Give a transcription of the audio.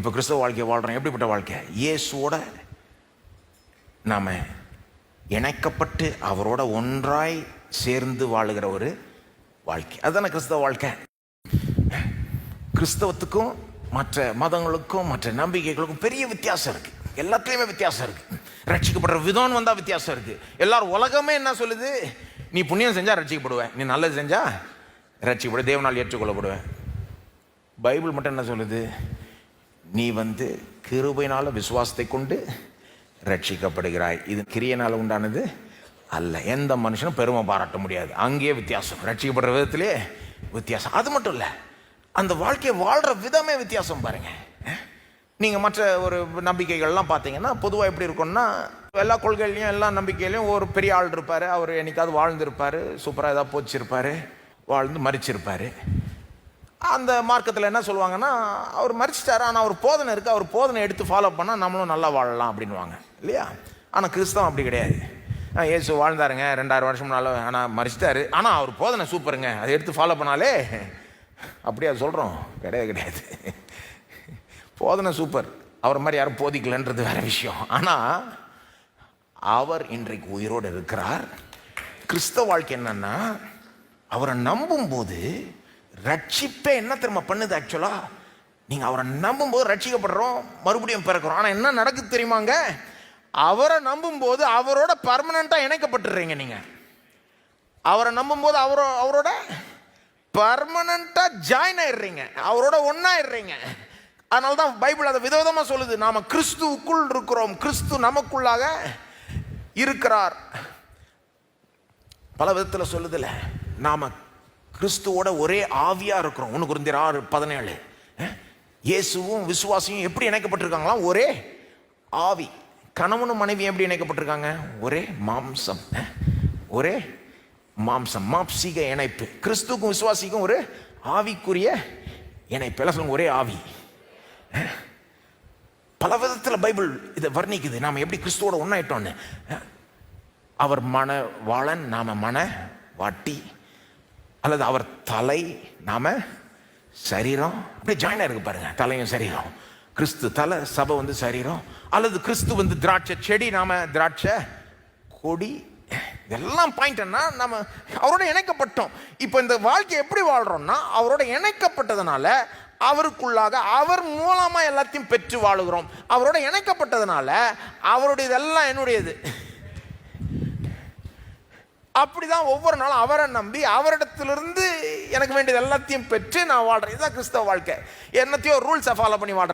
இப்போ கிறிஸ்தவ வாழ்க்கையை வாழ்கிறோம் எப்படிப்பட்ட வாழ்க்கை? இயேசுவோட நாம் இணைக்கப்பட்டு அவரோட ஒன்றாய் சேர்ந்து வாழுகிற ஒரு வாழ்க்கை. அதுதானே கிறிஸ்தவ வாழ்க்கை? கிறிஸ்தவத்துக்கும் மற்ற மதங்களுக்கும் மற்ற நம்பிக்கைகளுக்கும் பெரிய வித்தியாசம் இருக்கு. எல்லாத்துலேயுமே வித்தியாசம் இருக்கு. ரட்சிக்கப்படுற விதம்னு வந்தால் வித்தியாசம் இருக்கு. எல்லாரும் உலகமே என்ன சொல்லுது? நீ புண்ணியம் செஞ்சா ரட்சிக்கப்படுவேன். நீ நல்லது செஞ்சா ரட்சிக்கப்படு தேவனால் ஏற்றுக்கொள்ளப்படுவேன். பைபிள் மட்டும் என்ன சொல்லுது? நீ வந்து கிருபையினால விசுவாசத்தை கொண்டு ரட்சிக்கப்படுகிறாய். இது கிரியனால உண்டானது அல்ல. எந்த மனுஷனும் பெருமை பாராட்ட முடியாது. அங்கேயே வித்தியாசம். ரட்சிக்கப்படுற விதத்திலே வித்தியாசம். அது மட்டும் இல்லை அந்த வாழ்க்கையை வாழ்கிற விதமே வித்தியாசம் பாருங்க. நீங்கள் மற்ற ஒரு நம்பிக்கைகள்லாம் பார்த்தீங்கன்னா பொதுவாக எப்படி இருக்கும்னா எல்லா கொள்கையிலையும் எல்லா நம்பிக்கையிலையும் ஒரு பெரிய ஆள் இருப்பார். அவர் என்னைக்காவது வாழ்ந்திருப்பார். சூப்பராக ஏதாவது போச்சிருப்பார். வாழ்ந்து மறிச்சிருப்பார். அந்த மார்க்கத்தில் என்ன சொல்லுவாங்கன்னா அவர் மறிச்சிட்டாரு ஆனால் அவர் போதனை இருக்குது அவர் போதனை எடுத்து ஃபாலோ பண்ணால் நம்மளும் நல்லா வாழலாம் அப்படின்வாங்க இல்லையா? ஆனால் கிறிஸ்தவம் அப்படி கிடையாது. ஆ, வாழ்ந்தாருங்க. ரெண்டாயிரம் வருஷம் நாள் ஆனால் மறிச்சிட்டாரு ஆனால் அவர் போதனை சூப்பருங்க. அதை எடுத்து ஃபாலோ பண்ணாலே அப்படியா சொல்கிறோம் கிடையாது கிடையாது. போதனை சூப்பர். அவர் மாதிரி யாரும் போதிக்கலன்றது வேற விஷயம். ஆனால் அவர் இன்றைக்கு உயிரோடு இருக்கிறார். கிறிஸ்தவ வாழ்க்கை என்னன்னா அவரை நம்பும்போது ரட்சிப்பே என்ன தெரியுமா பண்ணுது ஆக்சுவலா நீங்க அவரை நம்பும்போது ரட்சிக்கப்படுறோம் மறுபடியும் பிறக்கிறோம். ஆனா என்ன நடக்குது தெரியுமாங்க அவரை நம்பும்போது அவரோட பர்மனண்டா இணைக்கப்பட்டுறீங்க நீங்க. அவரை நம்பும்போது அவரோ அவரோட பர்மனண்டா ஜாயின் ஆயிடுறீங்க. அவரோட ஒன்னாயிடுறீங்க அதனால தான் பைபிள் அதை விதவிதமாக சொல்லுது. நாம கிறிஸ்துவுக்குள் இருக்கிறோம். கிறிஸ்து நமக்குள்ளாக இருக்கிறார். பல விதத்தில் சொல்லுதில்ல நாம கிறிஸ்துவோட ஒரே ஆவியா இருக்கிறோம். ஒன்று குருந்தியர் ஆறு பதினேழு. இயேசுவும் விசுவாசியும் எப்படி இணைக்கப்பட்டிருக்காங்களாம் ஒரே ஆவி. கணவனும் மனைவியும் எப்படி இணைக்கப்பட்டிருக்காங்க? ஒரே மாம்சம். ஒரே மாம்சம். மாப்சீக இணைப்பு. கிறிஸ்துவுக்கும் விசுவாசிக்கும் ஒரு ஆவிக்குரிய இணைப்பு. எல்லாம் சொல்லுங்க ஒரே ஆவி. பல விதத்தில் பைபிள் இதை வர்ணிக்குது. நாம் எப்படி கிறிஸ்துவோட ஒன்றாயிட்டோன்னு அவர் மன வாழன் நாம மன வாட்டி. அல்லது அவர் தலை நாம சரீரம் அப்படி ஜாயின் இருக்கு பாருங்க தலையும் சரீரம். கிறிஸ்து தலை சபை வந்து சரீரம். அல்லது கிறிஸ்து வந்து திராட்சை செடி நாம திராட்சை கொடி இதெல்லாம் பாயிண்ட்னா நம்ம அவரோட இணைக்கப்பட்டோம். இப்போ இந்த வாழ்க்கை எப்படி வாழ்றோம்னா அவரோட இணைக்கப்பட்டதுனால அவருக்குள்ளாக அவர் மூலமாக எல்லாத்தையும் பெற்று வாழுகிறோம். அவரோட இணைக்கப்பட்டதுனால அவருடைய இதெல்லாம் என்னுடையது? அப்படிதான் ஒவ்வொரு நாளும் அவரை நம்பி அவரிடத்திலிருந்து எனக்கு வேண்டியது எல்லாத்தையும் பெற்று நான் வாழ்கிறேன் இதுதான் கிறிஸ்தவ வாழ்க்கை. என்னத்தையோ ரூல்ஸை ஃபாலோ பண்ணி வாழ்கிறேன்